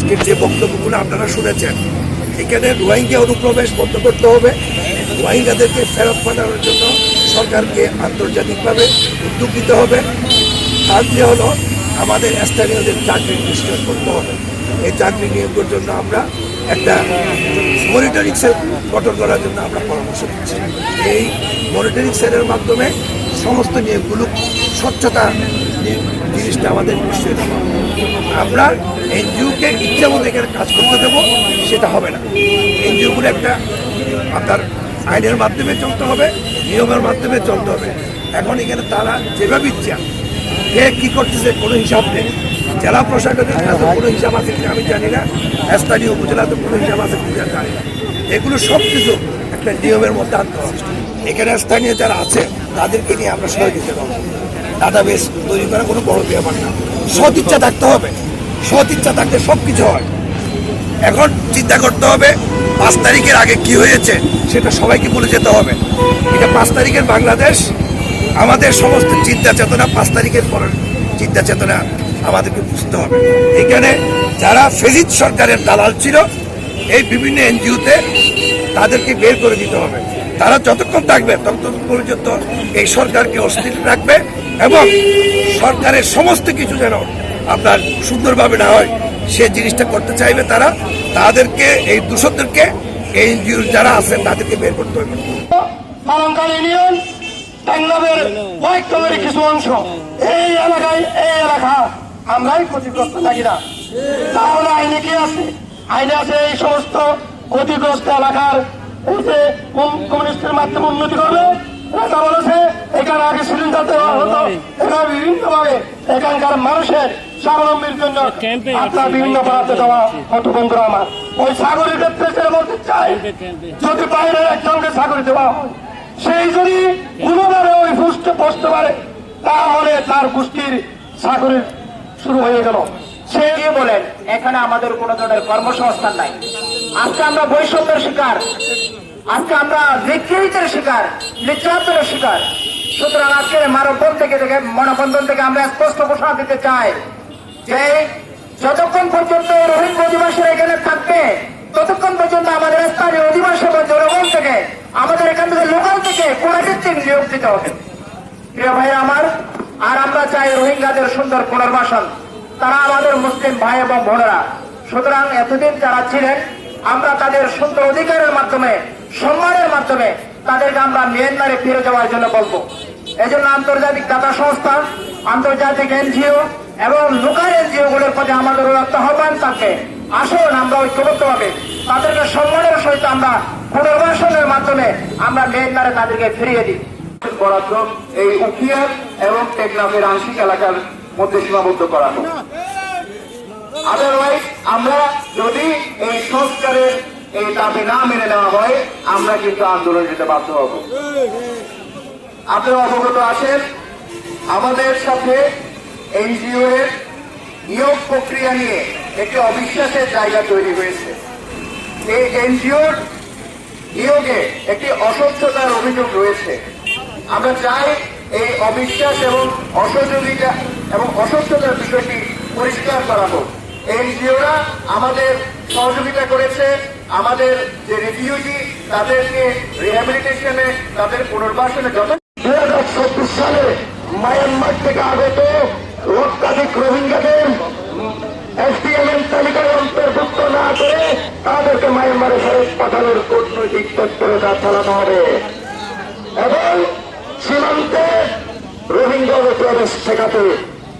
আজকের যে বক্তব্যগুলো আপনারা শুনেছেন, এখানে রোহিঙ্গা অনুপ্রবেশ বন্ধ করতে হবে। রোহিঙ্গাদেরকে ফেরত পাঠানোর জন্য সরকারকে আন্তর্জাতিকভাবে উদ্যোগ নিতে হবে। তার দিয়ে হলো, আমাদের স্থানীয়দের চাকরি নিশ্চয় করতে হবে। এই চাকরি নিয়োগের জন্য আমরা একটা মনিটরিং সেল গঠন করার জন্য আমরা পরামর্শ দিচ্ছি। এই মনিটরিং সেলের মাধ্যমে সমস্ত নিয়োগগুলো স্বচ্ছতা জিনিসটা আমাদের নিশ্চয় দেবো আমরা এনজিওকে ইচ্ছা মতো এখানে কাজ করতে দেবো, সেটা হবে না। এনজিওগুলো একটা আপনার আইনের মাধ্যমে চলতে হবে, নিয়মের মাধ্যমে চলতে হবে। এখন এখানে তারা যেভাবে ইচ্ছা, কে কি করতেছে কোনো হিসাব নেই। জেলা প্রশাসনের কাছে কোনো হিসাব আছে কিনা আমি জানি না, স্থানীয় উপজেলাতে কোনো হিসাব আছে কিনা জানি না। এগুলো সব কিছু একটা নিয়মের মধ্যে আনতে হবে এখানে স্থানীয় যারা আছে, তাদেরকে নিয়ে আমরা সহযোগিতা করব ডাটাবেস তৈরি করা কোনো বড় ব্যাপার না। সৎ ইচ্ছা থাকতে হবে। সৎ ইচ্ছা থাকলে সব কিছু হয়। এখন চিন্তা করতে হবে, পাঁচ তারিখের আগে কি হয়েছে সেটা সবাইকে বলে যেতে হবে। এটা পাঁচ তারিখের বাংলাদেশ, আমাদের সমস্ত চিন্তা চেতনা পাঁচ তারিখের পরের চিন্তা চেতনা আমাদেরকে বুঝতে হবে। এখানে যারা ফেজিদ সরকারের দালাল ছিল, এই বিভিন্ন এনজিওতে তাদেরকে বের করে দিতে হবে। তারা যতক্ষণ থাকবে, ততক্ষণ পর্যন্ত এই সরকারকে অস্থির রাখবে। এবং সরকারের সমস্ত কিছু যেন আপনার সুন্দরভাবে না হয়, সে জিনিসটা করতে চাইবে তারা, তাদেরকে, এই দূষকদেরকে এনজিও যারা আছেন, তাদেরকে বের করতে হবে। এলাকায়, এই এলাকা, আমরাই ক্ষতিগ্রস্ত না। তাহলে আইনে কি আছে? আইনে আছে এই সমস্ত ক্ষতিগ্রস্ত এলাকার কমিউনিস্টের মাধ্যমে উন্নতি এখানে আগে সিলিন্ডার দেওয়া হতো এখানে বিভিন্ন ভাবে এখানকার মানুষের স্বাবলম্বীর জন্য আপনার বিভিন্ন বরাদ্দ দেওয়া হতো বন্ধুরা আমার। ওই সাগরের ক্ষেত্রে যেটা বলতে চাই যদি বাইরের একজনকে চাকরি দেওয়া হয় সেই যদি কোনোভাবে ওই পুষ্ট বসতে পারে তাহলে তার গোষ্ঠীর চাকরি শুরু হয়ে গেল। সে বলেন এখানে আমাদের কোনো ধরনের কর্মসংস্থান নাই। আজকে আমরা বৈষম্যের শিকার। আজকে আমরা নিগৃহীতের শিকার নির্যাতনের শিকার। সুতরাং আজকে মানববন্ধন থেকে থেকে মনোবন্ধন থেকে আমরা স্পষ্ট ঘোষণা দিতে চাই যে যতক্ষণ পর্যন্ত রোহিঙ্গা অধিবাসীরা এখানে থাকবে, ততক্ষণ পর্যন্ত আমাদের স্থানীয় অধিবাসী এবং জনগণ থেকে, আমাদের এখান থেকে লোকাল থেকে ক্ষেত্রে নিয়োগ দিতে হবে। প্রিয় ভাই আমার, আর আমরা চাই রোহিঙ্গাদের সুন্দর পুনর্বাসন। তারা আমাদের মুসলিম ভাই এবং বোনেরা। সুতরাং এতদিন যারা ছিলেন, আমরা তাদের সুন্দর অধিকারের মাধ্যমে সম্মানের মাধ্যমে তাদেরকে আমরা মিয়ানমারে ফিরে যাওয়ার জন্য বলব। এজন্য আন্তর্জাতিক দাতা সংস্থা আন্তর্জাতিক এনজিও এবং লোকাল এনজিও গুলোর প্রতি আমাদের আহ্বান থাকবে। আসুন আমরা ঐক্যবদ্ধভাবে তাদেরকে সম্মানের সহিত আমরা পুনর্বাসনের মাধ্যমে আমরা মিয়ানমারে তাদেরকে ফিরিয়ে দিই। বরাদ্দ এই উখিয়ার এবং টেকনাফের আংশিক এলাকার মধ্যে সীমাবদ্ধ করা হোক। আদারওয়াইজ আমরা যদি এই সংস্কারের এই দাবি না মেনে নেওয়া হয় আমরা কিন্তু আন্দোলন যেতে বাধ্য হব। আপনারা অবগত আছেন, আমাদের সাথে এনজিও এর নিয়োগ প্রক্রিয়া নিয়ে একটি অবিশ্বাসের জায়গা তৈরি হয়েছে। এই এনজিওর নিয়োগে একটি অস্বচ্ছতার অভিযোগ রয়েছে। আমরা চাই এই অবিশ্বাস এবং অসহযোগিতা এবং অস্বচ্ছতার বিষয়টি পরিষ্কার করা হোক। এনজিওরা আমাদের সহযোগিতা করেছে আমাদের যে রিভিউজি তাদেরকে রিহ্যাবিলিটেশনে তাদের পুনর্বাসনে যথেষ্ট দুই হাজার চব্বিশ সালে মায়ানমার থেকে আগত লক্ষাধিক রোহিঙ্গাদের এসডিএমএন তালিকায় অন্তর্ভুক্ত না করে তাদেরকে মায়ানমারে ফেরত পাঠানোর কূটনৈতিক তৎপরতা চালানো হবে। এবং সীমান্তে রোহিঙ্গা অনুপ্রবেশ ঠেকাতে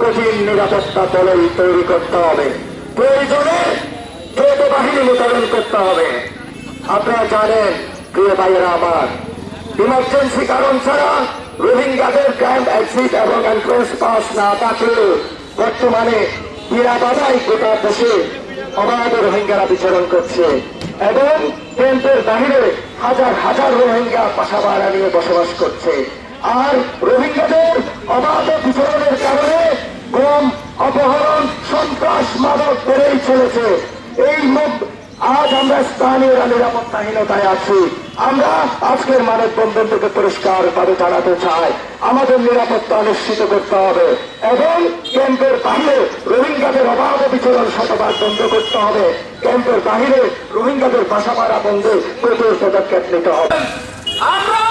কঠিন নিরাপত্তা দলের তৈরি করতে হবে। প্রয়োজনে বাহিনী মোতায়েন করতে হবে। আপনারা জানেন, প্রিয় ভাইয়েরা আমার ইমার্জেন্সি কারণ ছাড়া রোহিঙ্গাদের ক্যাম্প এক্সিট এবং এন্ট্রেন্স পাস না থাকলেও বর্তমানে নিরাপদাই গোটা দেশে অবাধ রোহিঙ্গারা বিচরণ করছে এবং ক্যাম্পের বাহিরে হাজার হাজার রোহিঙ্গা বাসা ভাড়া নিয়ে বসবাস করছে। আর রোহিঙ্গাদের অবাধ বিচরণের কারণে গম, অপহরণ, সন্ত্রাস, মাদক বেড়েই চলেছে। এই মুখ, আজ আমরা স্থানীয়রা নিরাপত্তাহীনতায় আছি। আমরা আজকের মানববন্ধন থেকে পরিষ্কার ভাবে জানাতে চাই। আমাদের নিরাপত্তা নিশ্চিত করতে হবে এবং ক্যাম্পের বাহিরে রোহিঙ্গাদের অবাধ বিচরণ শতভাগ বন্ধ করতে হবে। ক্যাম্পের বাহিরে রোহিঙ্গাদের বাসা মারা বন্ধে কঠোর পদক্ষেপ নিতে হবে আমরা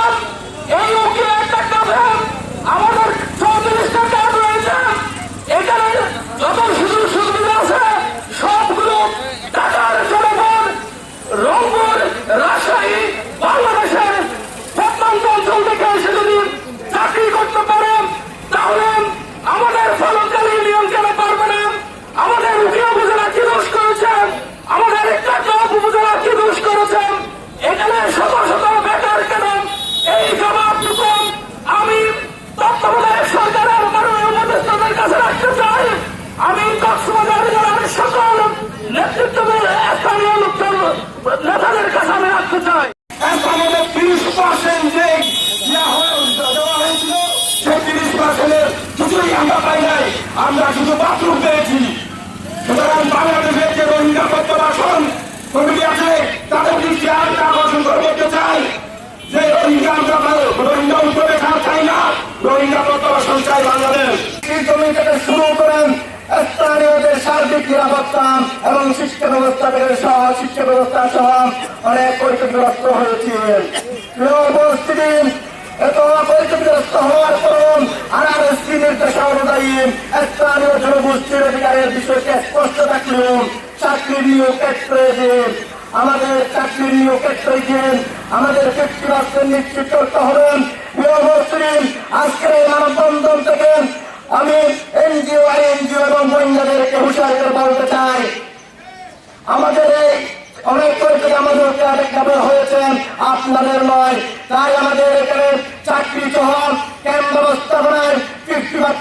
এই উকিল একটা কাজে আমাদের চৌত্রিশটা কাজ রয়েছে এখানে যত সুযোগ সুবিধা আছে সবগুলো টাকার জনগণ রংপুর রাজশাহী বাংলাদেশের প্রত্যন্ত অঞ্চল থেকে এসে যদি চাকরি করতে পারে তাহলে আমাদের ফলকালী ইউনিয়ন কেন পারবে না আমাদের উকিল উপজেলা কি দোষ করেছেন আমাদের একটা উপজেলা কি দোষ করেছেন এখানে শত শত বেকার কেন এই জবাবটুকু আমি তত্ত্বাবধায়ক সরকারের মাননীয় উপদেষ্টাদের কাছে রাখতে চাই আমি কক্সবাজার জেলার সকল নেতৃত্বের স্থানীয় লোকদের নেতাদের কাছে আমি রাখতে চাই আমাদের তিরিশ পার্সেন্ট যে দেওয়া হয়েছিল সেই তিরিশ পার্সেন্টের কিছুই আমরা পাই নাই আমরা শুধু বাথরুম পেয়েছি। সুতরাং বাংলাদেশের যে রোহিঙ্গা প্রত্যাবাসন কমিটি আছে, তাদের দৃষ্টি আরেকটা আকর্ষণ করে চাই। যে রোহিঙ্গা আমরা রোহিঙ্গা চাই না, রোহিঙ্গা প্রত্যাবাসন চাই বাংলাদেশ। জমি থেকে শুরু করেন স্থানীয়দের সার্বিক নিরাপত্তা এবং শিক্ষা ব্যবস্থা থেকে সহ, শিক্ষা ব্যবস্থা সহ অনেক পরিচিতগ্রস্ত হয়েছে। এত পরিচিতগ্রস্ত হওয়ার জনগোষ্ঠীর অধিকারের বিষয়টি স্পষ্ট থাকলেও চাকরি নিয়োগ ক্ষেত্রে যে আমাদের চাকরি নিয়োগ ক্ষেত্রে যে আমাদের ফিফটি পার্সেন্ট নিশ্চিত করতে হবে। প্রিয় উপস্থিতি আজকের এই মানববন্ধন থেকে আমি এনজিও, আইএনজিও এবং গোয়েন্দাদেরকে হুঁশিয়ারি করে বলতে চাই। আমাদের এই অনেক পরিচয় আমাদেরকে আরেকভাবে হয়েছে আপনাদের নয়। তাই আমাদের এখানে চাকরি সহ ক্যাম্প ব্যবস্থাপনায়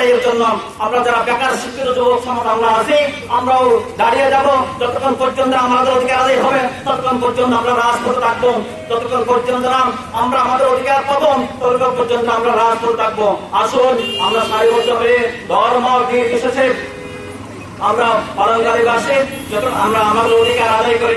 আদায়ের জন্য আমরা যারা বেকার, শিক্ষিত যুবক, সমাজ আমরা আছি, আমরাও দাঁড়িয়ে যাব। যতক্ষণ পর্যন্ত আমাদের অধিকার আদায় হবে, ততক্ষণ পর্যন্ত আমরা রাজপথে থাকব। ততক্ষণ পর্যন্ত আমরা আমাদের অধিকার পাবো, ততক্ষণ পর্যন্ত আমরা রাজপথে থাকব। আসুন, আমরা সারিবদ্ধ হয়ে ধর্ম নির্বিশেষে আমরা পালনকারী বাসে যখন আমরা আমাদের অধিকার আদায় করি